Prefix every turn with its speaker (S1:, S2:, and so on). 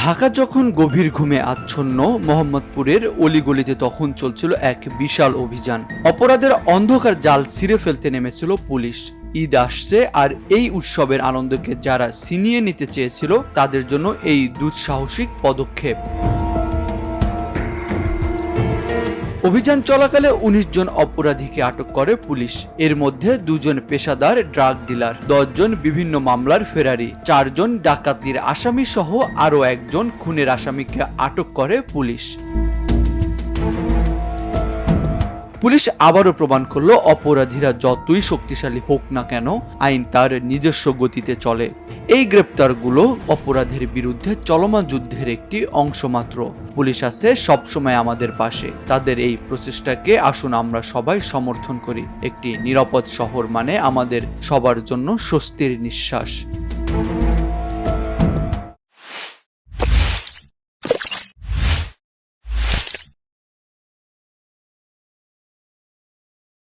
S1: ঢাকা যখন গভীর ঘুমে আচ্ছন্ন, মোহাম্মদপুরের অলিগলিতে তখন চলছিল এক বিশাল অভিযান। অপরাধের অন্ধকার জাল ছিঁড়ে ফেলতে নেমেছিল পুলিশ। ঈদ আসছে আর এই উৎসবের আনন্দকে যারা ছিনিয়ে নিতে চেয়েছিল, তাদের জন্য এই দুঃসাহসিক পদক্ষেপ। অভিযান চলাকালে উনিশ জন অপরাধীকে আটক করে পুলিশ। এর মধ্যে দুজন পেশাদার ড্রাগ ডিলার, দশজন বিভিন্ন মামলার ফেরারি, চারজন ডাকাতির আসামি সহ আরও একজন খুনের আসামিকে আটক করে পুলিশ। পুলিশ আবারও প্রমাণ করল, অপরাধীরা যতই শক্তিশালী হোক না কেন, আইন তার নিজস্ব গতিতে চলে। এই গ্রেপ্তারগুলো অপরাধের বিরুদ্ধে চলমান যুদ্ধের একটি অংশ মাত্র। পুলিশ আছে সবসময় আমাদের পাশে। তাদের এই প্রচেষ্টাকে আসুন আমরা সবাই সমর্থন করি। একটি নিরাপদ শহর মানে আমাদের সবার জন্য স্বস্তির নিঃশ্বাস।